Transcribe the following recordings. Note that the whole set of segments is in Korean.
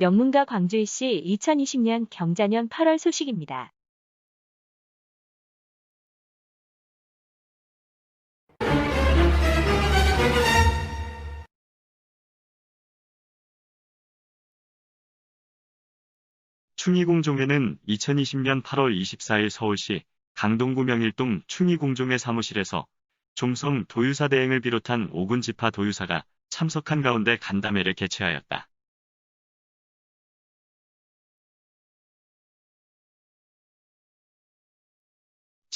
명문가 광주이 씨 2020년 경자년 8월 소식입니다. 충의공종회는 2020년 8월 24일 서울시 강동구 명일동 충의공종회 사무실에서 종성 도유사 대행을 비롯한 5군 지파 도유사가 참석한 가운데 간담회를 개최하였다.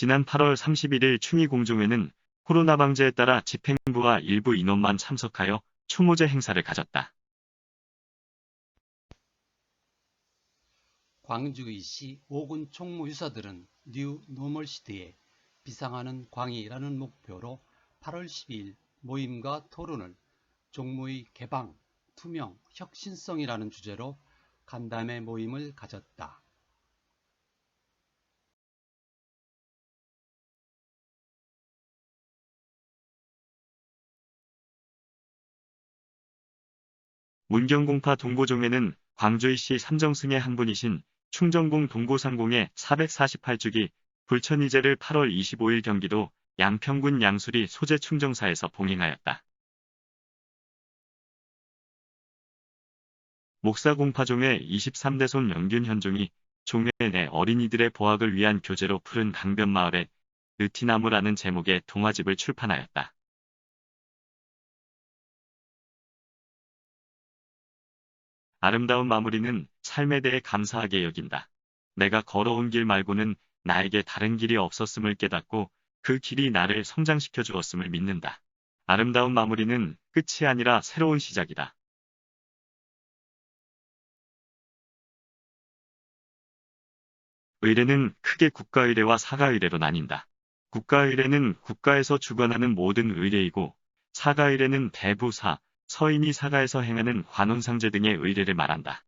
지난 8월 31일 충의공종회는 코로나 방제에 따라 집행부와 일부 인원만 참석하여 추모제 행사를 가졌다. 광주이시 5군 총무 유사들은 뉴 노멀 시대에 비상하는 광이라는 목표로 8월 12일 모임과 토론을 종무의 개방, 투명, 혁신성이라는 주제로 간담회 모임을 가졌다. 문경공파 동고종회는 광주이시 삼정승의 한 분이신 충정공 동고상공의 448주기 불천이제를 8월 25일 경기도 양평군 양수리 소재 충정사에서 봉행하였다. 목사공파종의 23대 손 영균 현종이 종회 내 어린이들의 보학을 위한 교재로 푸른 강변마을에 느티나무라는 제목의 동화집을 출판하였다. 아름다운 마무리는 삶에 대해 감사하게 여긴다. 내가 걸어온 길 말고는 나에게 다른 길이 없었음을 깨닫고 그 길이 나를 성장시켜 주었음을 믿는다. 아름다운 마무리는 끝이 아니라 새로운 시작이다. 의례는 크게 국가의례와 사가의례로 나뉜다. 국가의례는 국가에서 주관하는 모든 의례이고 사가의례는 대부사, 서인이 사가에서 행하는 관혼상제 등의 의례를 말한다.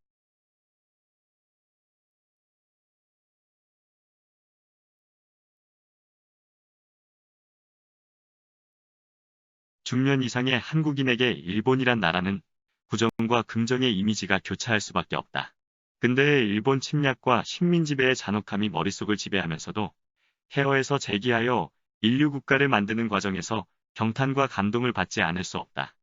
중년 이상의 한국인에게 일본이란 나라는 부정과 긍정의 이미지가 교차할 수밖에 없다. 근대의 일본 침략과 식민 지배의 잔혹함이 머릿속을 지배하면서도 해어에서 재기하여 인류 국가를 만드는 과정에서 경탄과 감동을 받지 않을 수 없다.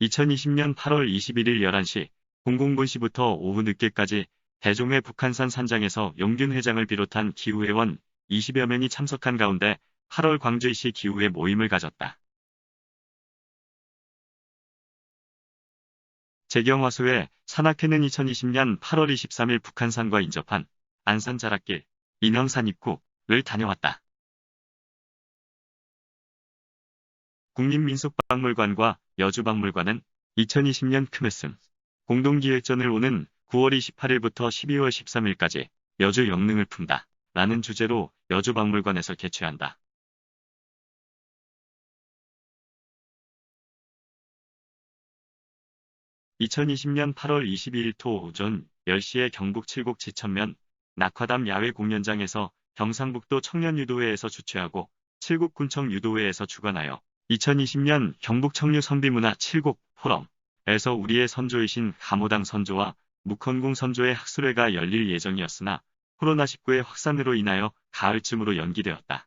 (2020년 8월 21일 11시) 공공분시부터 오후 늦게까지 대종회 북한산 산장에서 영균 회장을 비롯한 기후회원 20여 명이 참석한 가운데 8월 광주시 기후회 모임을 가졌다. 재경화소의 산악회는 2020년 8월 23일 북한산과 인접한 안산 자락길, 인왕산 입구를 다녀왔다. 국립민속박물관과 여주박물관은 2020년 크메슨 공동기획전을 오는 9월 28일부터 12월 13일까지 여주 영능을 품다 라는 주제로 여주박물관에서 개최한다. (2020년 8월 22일 토 오전 10시에 경북 칠곡 지천면 낙화담 야외 공연장에서 경상북도 청년유도회에서 주최하고 칠곡군청 유도회에서 주관하여 2020년 경북 청류 선비문화 칠곡 포럼에서 우리의 선조이신 가모당 선조와 묵헌궁 선조의 학술회가 열릴 예정이었으나 코로나19의 확산으로 인하여 가을쯤으로 연기되었다.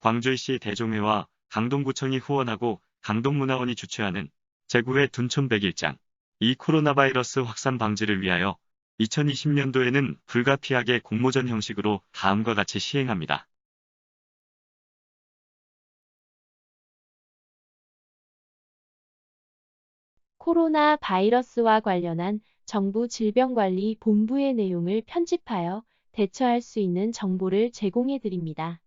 광주시 대종회와 강동구청이 후원하고 강동문화원이 주최하는 제9회 둔촌 100일장 이 코로나 바이러스 확산 방지를 위하여 2020년도에는 불가피하게 공모전 형식으로 다음과 같이 시행합니다. 코로나 바이러스와 관련한 정부 질병관리 본부의 내용을 편집하여 대처할 수 있는 정보를 제공해 드립니다.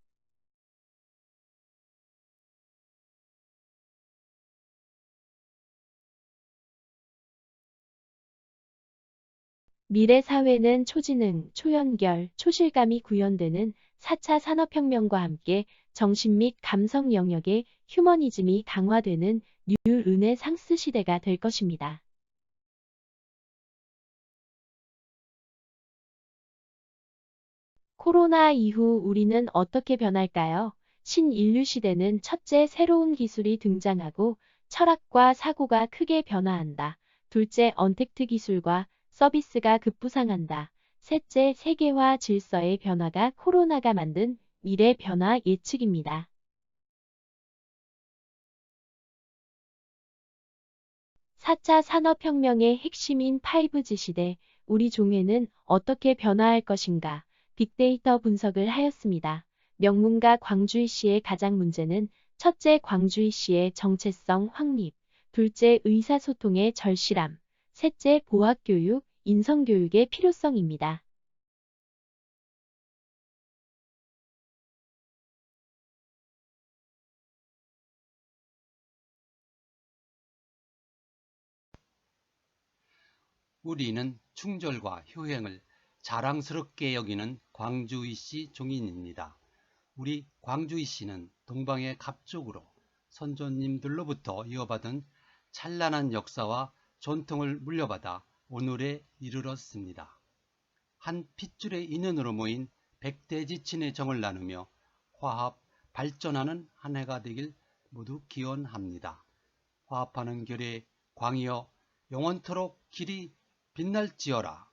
미래 사회는 초지능, 초연결, 초실감이 구현되는 4차 산업혁명과 함께 정신 및 감성 영역의 휴머니즘이 강화되는 뉴르네 상스 시대가 될 것입니다. 코로나 이후 우리는 어떻게 변할까요? 신인류 시대는 첫째 새로운 기술이 등장하고 철학과 사고가 크게 변화한다. 둘째 언택트 기술과 서비스가 급부상한다. 셋째 세계화 질서의 변화가 코로나가 만든 미래 변화 예측입니다. 4차 산업혁명의 핵심인 5G 시대, 우리 종회는 어떻게 변화할 것인가 빅데이터 분석을 하였습니다. 명문가 광주희 씨의 가장 문제는 첫째 광주희 씨의 정체성 확립, 둘째 의사소통의 절실함, 셋째 보학교육, 인성교육의 필요성입니다. 우리는 충절과 효행을 자랑스럽게 여기는 광주이 씨 종인입니다. 우리 광주이 씨는 동방의 갑족으로 선조님들로부터 이어받은 찬란한 역사와 전통을 물려받아 오늘에 이르렀습니다. 한 핏줄의 인연으로 모인 백대 지친의 정을 나누며 화합, 발전하는 한 해가 되길 모두 기원합니다. 화합하는 결의 광이여 영원토록 길이 빛날지어라.